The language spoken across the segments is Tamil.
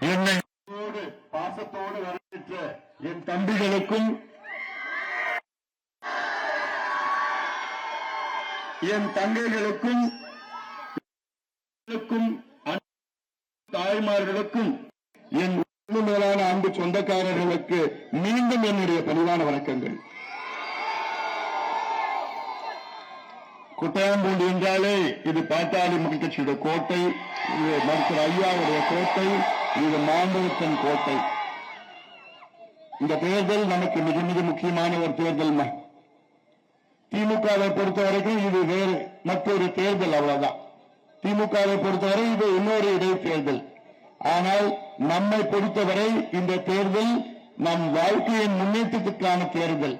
என்னை பாசத்தோடு வரவேற்ற என் தம்பிகளுக்கும் என் தங்கைகளுக்கும் தாய்மார்களுக்கும் என் மேலான அன்பு சொந்தக்காரர்களுக்கு மீண்டும் என்னுடைய பணிவான வணக்கங்கள். குட்டையாம்பூண்டி என்றாலே இது பாட்டாளி மக்கள் கட்சியுடைய கோட்டை இது மருத்துவர் ஐயாவுடைய கோட்டை. இது மாம்பழத்தின் கோட்டை. இந்த தேர்தல் நமக்கு மிக மிக முக்கியமான ஒரு தேர்தல் திமுகவை பொறுத்த வரைக்கும் இது வேறு மற்றொரு தேர்தல் அவ்வளவுதான். திமுகவை பொறுத்தவரை இது இன்னொரு இடைத்தேர்தல். ஆனால் நம்மை பொறுத்தவரை இந்த தேர்தல் நம் வாழ்க்கையின் முன்னேற்றத்துக்கான தேர்தல்.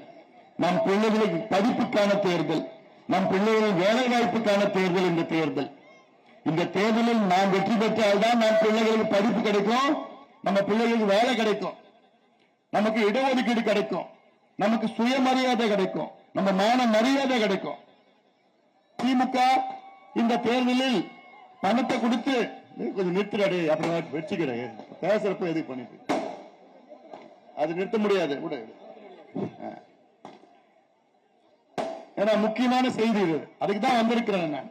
நம் பிள்ளைகளுக்கு படிப்புக்கான தேர்தல். நம் பிள்ளைகளின் வேலை வாய்ப்புக்கான தேர்தல் இந்த தேர்தல். இந்த தேர்தலில் நாம் வெற்றி பெற்றால்தான் நம் பிள்ளைகளுக்கு படிப்பு கிடைக்கும் நம்ம பிள்ளைகளுக்கு வேலை கிடைக்கும் நமக்கு இடஒதுக்கீடு கிடைக்கும் நமக்கு சுயமரியாதை கிடைக்கும் நம்ம மான மரியாதை கிடைக்கும். திமுக இந்த தேர்தலில் பணத்தை கொடுத்து கொஞ்சம் நிறுத்துறாடு அப்புறம் வச்சுக்கிறேன். பேசுறப்ப எதுக்கு பண்ணிட்டு? அது நிறுத்த முடியாது. கூட ஏன்னா முக்கியமான செய்தி இது. அதுக்கு தான் வந்திருக்கிறேன் நான்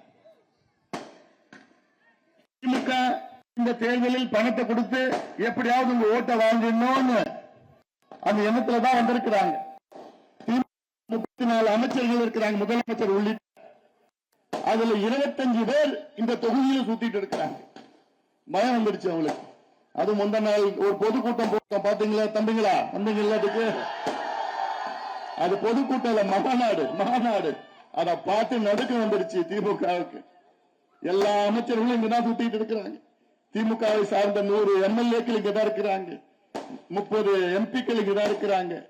திமுக இந்த தேர்தலில் பணத்தை கொடுத்து எப்படியாவது உங்க ஓட்டை வாங்கிடணும்னு அந்த எண்ணத்துல தான் வந்திருக்கிறாங்க. முப்பத்தி நாலு அமைச்சர்கள் இருக்கிறாங்க முதலமைச்சர் உள்ளிட்ட. அதுல இருபத்தஞ்சு பேர் இந்த தொகுதியில சுத்திட்டு இருக்கிறாங்க. பயம் வந்துடுச்சு அவங்களுக்கு. அது முந்த நாள் ஒரு பொதுக்கூட்டம் போட்டோம் பாத்தீங்களா தம்பிங்களா? வந்தீங்களா அதுக்கு? அது பொதுக்கூட்டம் இல்ல மகாநாடு மாநாடு. அத பார்த்து நடுக்க வந்துருச்சு திமுகவுக்கு. எல்லா அமைச்சர்களும் இங்கதான் சுத்திட்டு இருக்கிறாங்க. திமுகவை சார்ந்த நூறு எம்எல்ஏக்கள் இங்கதான் இருக்கிறாங்க. முப்பது எம்பிக்கள் இங்கதான் இருக்கிறாங்க.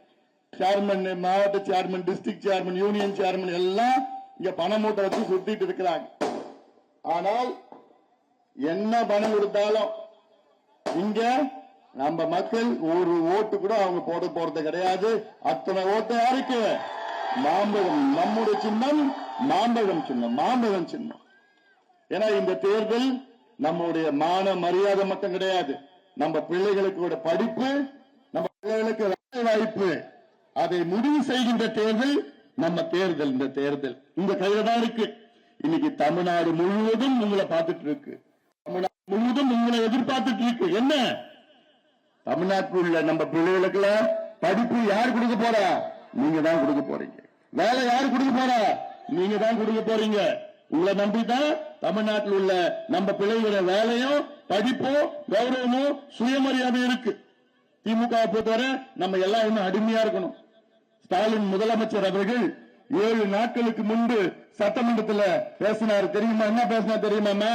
சேர்மன் மாவட்ட chairman district chairman union chairman எல்லாம் இங்க பணம் மூட்டை வச்சு சுத்திட்டு இருக்கிறாங்க. ஆனால் என்ன பணம் கொடுத்தாலும் இங்க நம்ம மக்கள் ஒரு ஓட்டு கூட அவங்க போட போறது கிடையாது. அத்தனை ஓட்டு யாருக்கு? மாம்பழம். நம்முடைய சின்னம் மாம்பழம் சின்னம் மாம்பழம் சின்னம். ஏன்னா இந்த தேர்தல் நம்முடைய மான மரியாதை மட்டும் கிடையாது. நம்ம பிள்ளைகளுக்கு படிப்பு நம்ம பிள்ளைகளுக்கு வேலை வாய்ப்பு. அதை முடிவு செய்கின்ற தேர்தல் நம்ம தேர்தல் இந்த தேர்தல். இந்த கையில தான் இருக்கு. இன்னைக்கு தமிழ்நாடு முழுவதும் உங்களை பார்த்துட்டு இருக்கு. தமிழ்நாடு முழுவதும் உங்களை எதிர்பார்த்துட்டு இருக்கு. என்ன? தமிழ்நாட்டில் உள்ள நம்ம பிள்ளைகளுக்குல படிப்பு யார் கொடுக்க போறா? நீங்க தான் கொடுக்க போறீங்க. வேலை யார் கொடுக்க போறா? நீங்க தான் கொடுக்க போறீங்க. உங்களை நம்பிதான் தமிழ்நாட்டில் உள்ள நம்ம பிள்ளைகளோட வேலையும் படிப்பும் கௌரவமும் சுயமரியாதை இருக்கு. திமுக பொறுத்தவரை நம்ம எல்லாம் இன்னும் அடிமையா இருக்கணும். ஸ்டாலின் முதலமைச்சர் அவர்கள் ஏழு நாட்களுக்கு முன்பு சட்டமன்றத்தில் பேசினார். தெரியுமா? என்ன பேசினா தெரியுமாமா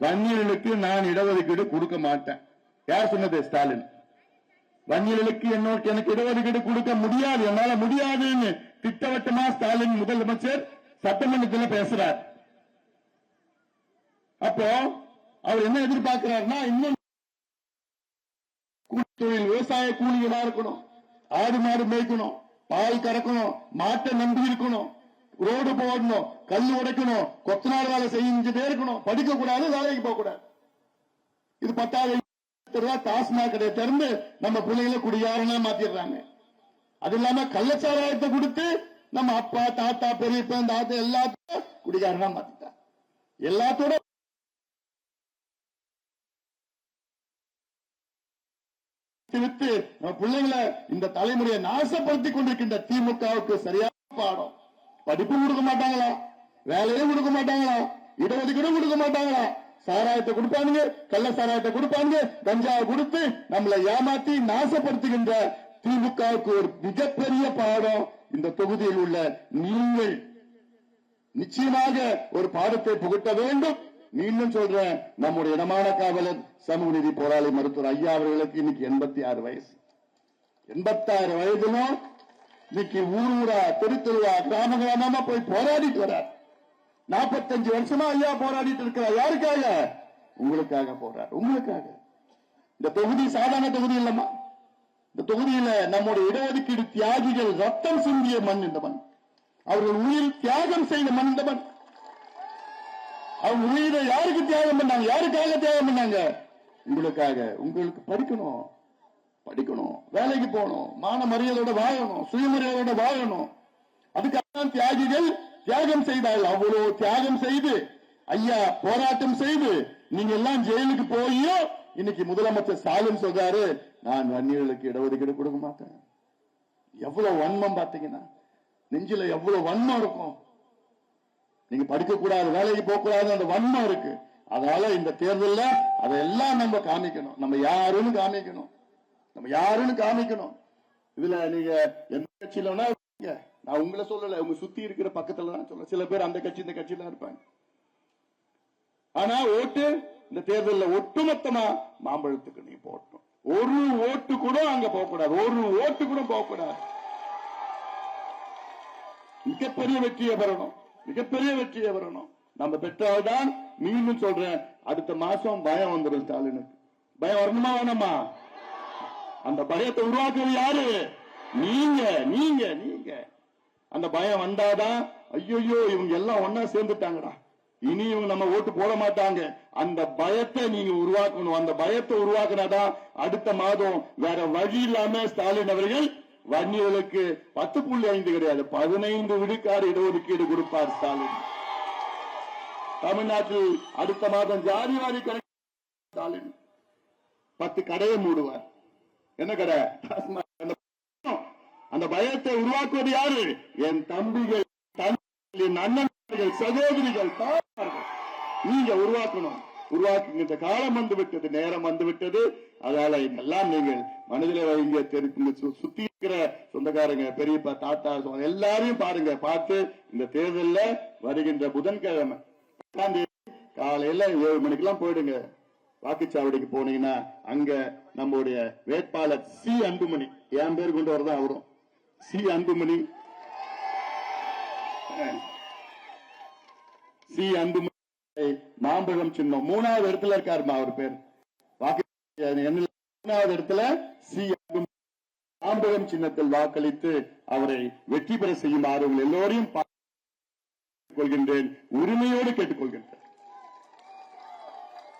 வன்னியர்களுக்கு நான் இடஒதுக்கீடு கொடுக்க மாட்டேன். யார் சொன்னது? ஸ்டாலின். வன்னியர்களுக்கு என்னோட எனக்கு இடஒதுக்கீடு கொடுக்க முடியாது. என்னால முடியாதுன்னு திட்டவட்டமா ஸ்டாலின் முதலமைச்சர் சட்டமன்றத்தில் பேசுறார். அப்போ அவர் என்ன எதிர்பார்க்கிறார்னா இன்னும் தொழில் விவசாய கூலிகளா இருக்கணும். ஆடு மாடு மேய்க்கணும். பால் கறக்கணும். மாட்டை நம்பி இருக்கணும். ரோடு போடணும். கல் உடைக்கணும். கொத்தனார் வேலை செஞ்சுட்டே இருக்கணும். படிக்க கூடாது வேலைக்கு போக கூடாது. இது பத்தாவது டாஸ்மாக் கடையை திறந்து நம்ம பிள்ளைகளை குடியாரனா மாத்திடுறாங்க. அது இல்லாம கள்ளச்சாராயத்தை கொடுத்து நம்ம அப்பா தாத்தா பெரியப்பா தாத்தா எல்லாத்தையும் குடிகாரனா மாத்திட்டாங்க எல்லாத்தோட விட்டு நம்ம பிள்ளைங்களை இந்த தலைமுறையை நாசப்படுத்திக் கொண்டிருக்கின்ற திமுகவுக்கு சரியான பாடம். படிப்பு கொடுக்க மாட்டாங்களா? வேலையும் கொடுக்க மாட்டாங்களா? இடஒதுக்கீடும் கொடுக்க மாட்டாங்களா? சாராயத்தை கொடுப்பானுங்க கள்ள சாராயத்தை கொடுப்பானுங்க கஞ்சாவை கொடுத்து நம்மளை ஏமாத்தி நாசப்படுத்துகின்ற திமுகவுக்கு ஒரு மிகப்பெரிய பாடம் இந்த தொகுதியில் உள்ள நீங்கள். நிச்சயமாக ஒரு பாடத்தை புகட்ட வேண்டும். மீண்டும் சொல்றேன் நம்முடைய இனமான காவலர் சமூக நீதி போராளி மருத்துவர் ஐயா அவர்களுக்கு இன்னைக்கு எண்பத்தி ஆறு வயசு. எண்பத்தாறு வயதிலும் இன்னைக்கு ஊர் ஊரா தெருத்தருவா கிராம கிராமமா போய் போராடிட்டு வர்றார். நாற்பத்தஞ்சு வருஷமா ஐயா போராடிட்டு இருக்கிறார். யாருக்காக? உங்களுக்காக போறார் உங்களுக்காக. இந்த தொகுதி சாதாரண தொகுதி இல்லம்மா. இந்த தொகுதியில நம்முடைய இடஒதுக்கீடு தியாகிகள் ரத்தம் சிந்திய மண் இந்த மண். அவர்கள் உயிர் தியாகம் செய்த மண் இந்த மண். அவங்க உயிரை யாருக்கு தியாகம் பண்ணாங்க? யாருக்காக தியாகம் பண்ணாங்க? உங்களுக்காக. உங்களுக்கு படிக்கணும். படிக்கணும். வேலைக்கு போகணும். மான மரியாதையோட வாழணும். சுயமரியாதையோட வாழணும். அதுக்காக தியாகிகள் தியாகம் செய்தால் அவ்வளவு தியாகம் செய்து ஐயா போராட்டம் செய்து நீங்க எல்லாம் ஜெயிலுக்கு போயும் இன்னைக்கு முதலமைச்சர் ஸ்டாலின் சொல்றாரு நான் வன்னியர்களுக்கு இடஒதுக்கீடு கொடுக்க மாட்டேன். எவ்வளவு வன்மம் பாத்தீங்கன்னா நெஞ்சில எவ்வளவு வன்மம் இருக்கும். நீங்க படிக்க கூடாது வேலைக்கு போக கூடாது அந்த வன்மம் இருக்கு. அதனால இந்த தேர்தலில் அதெல்லாம் நம்ம காமிக்கணும். நம்ம யாருன்னு காமிக்கணும். நம்ம யாருன்னு காமிக்கணும். இதுல நீங்க எந்த கட்சியில நான் உங்களை சொல்லல. உங்க சுத்தி இருக்கிற பக்கத்துல தான் சொல்ல சில பேர் அந்த கட்சி இந்த கட்சியில இருப்பாங்க. ஆனா ஓட்டு இந்த தேர்தல்ல ஒட்டுமொத்தமா மாம்பழத்துக்கு நீ போட்டணும். ஒரு ஓட்டு கூட அங்க போகக்கூடாது. ஒரு ஓட்டு கூட போகக்கூடாது. மிகப்பெரிய வெற்றியை பெறணும். மிகப்பெரிய வெற்றியை பெறணும். நம்ம பெற்றால்தான் மீண்டும் சொல்றேன் அடுத்த மாசம் பயம் வந்துடும் ஸ்டாலினுக்கு. பயம் வரணுமா வேணாமா? அந்த பயத்தை உருவாக்குறது யாரு? நீங்க நீங்க நீங்க. அந்த பயம் வந்தாதான் ஐயோ இவங்க எல்லாம் ஒன்னா சேர்ந்துட்டாங்கடா. இனி இவங்க நம்ம ஓட்டு போட மாட்டாங்க. அந்த பயத்தை நீங்க உருவாக்கணும். அந்த பயத்தை உருவாக்குனாதான் அடுத்த மாதம் வேற வழி இல்லாம ஸ்டாலின் அவர்கள் வன்னியர்களுக்கு பத்து புள்ளி ஐந்து கிடையாது பதினைந்து விழுக்காடு இடஒதுக்கீடு கொடுப்பார் ஸ்டாலின். தமிழ்நாட்டில் அடுத்த மாதம் ஜாதிவாரி கணக்கு ஸ்டாலின். பத்து கடையை மூடுவார். என்ன கடை? அந்த பயத்தை உருவாக்குவது யாரு? என் தம்பிகள் தம்பிகள், அண்ணன் சகோதரிகள் நீங்க உருவாக்கணும். உருவாக்குகின்ற காலம் வந்து விட்டது நேரம் வந்து விட்டது. அதனால இதெல்லாம் நீங்கள் மனதிலே வைங்க சுத்தி இருக்கிற சொந்தக்காரங்க பெரியப்பா தாத்தா எல்லாரையும் பாருங்க பார்த்து இந்த தேர்தல்ல வருகின்ற புதன்கிழமை காலையில ஏழு மணிக்கெல்லாம் போயிடுங்க. வாக்குச்சாவடிக்கு போனீங்கன்னா அங்க நம்முடைய வேட்பாளர் சி அன்புமணி என் பேர் கொண்டு வரதான் அவரும். சி அன்புமணி. சி அன்புமணி. மாம்பழம் சின்னம். மூணாவது இடத்துல இருக்காருமா அவர் பேர்? வாக்கு மூணாவது இடத்துல சி. மாம்பழம் சின்னத்தில் வாக்களித்து அவரை வெற்றி பெற செய்யுமாறு உங்கள் எல்லோரையும் கொள்கின்றேன். உரிமையோடு கேட்டுக்கொள்கின்றேன்.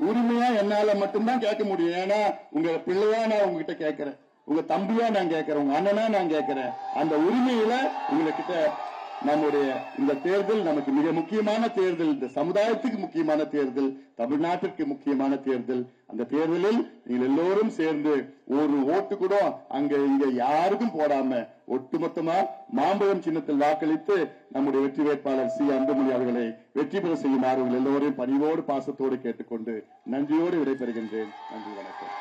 உரிமையா என்னால மட்டும்தான் கேட்க முடியும். ஏன்னா உங்க பிள்ளையா நான் உங்ககிட்ட கேட்கிறேன். உங்க தம்பியா நான் கேட்கிறேன். உங்க அண்ணனா நான் கேட்கிறேன். அந்த உரிமையில உங்ககிட்ட நம்முடைய இந்த தேர்தல் நமக்கு மிக முக்கியமான தேர்தல் இந்த சமுதாயத்துக்கு முக்கியமான தேர்தல் தமிழ்நாட்டிற்கு முக்கியமான தேர்தல். அந்த தேர்தலில் நீங்கள் எல்லோரும் சேர்ந்து ஒரு ஓட்டு கூட அங்க இங்க யாருக்கும் போடாம ஒட்டுமொத்தமா மாம்பழம் சின்னத்தில் வாக்களித்து நம்முடைய வெற்றி வேட்பாளர் சி. அன்புமணி அவர்களை வெற்றி பெற செய்யுமாறு எல்லோரையும் பணிவோடு பாசத்தோடு கேட்டுக்கொண்டு நன்றியோடு விடைபெறுகின்றேன். நன்றி வணக்கம்.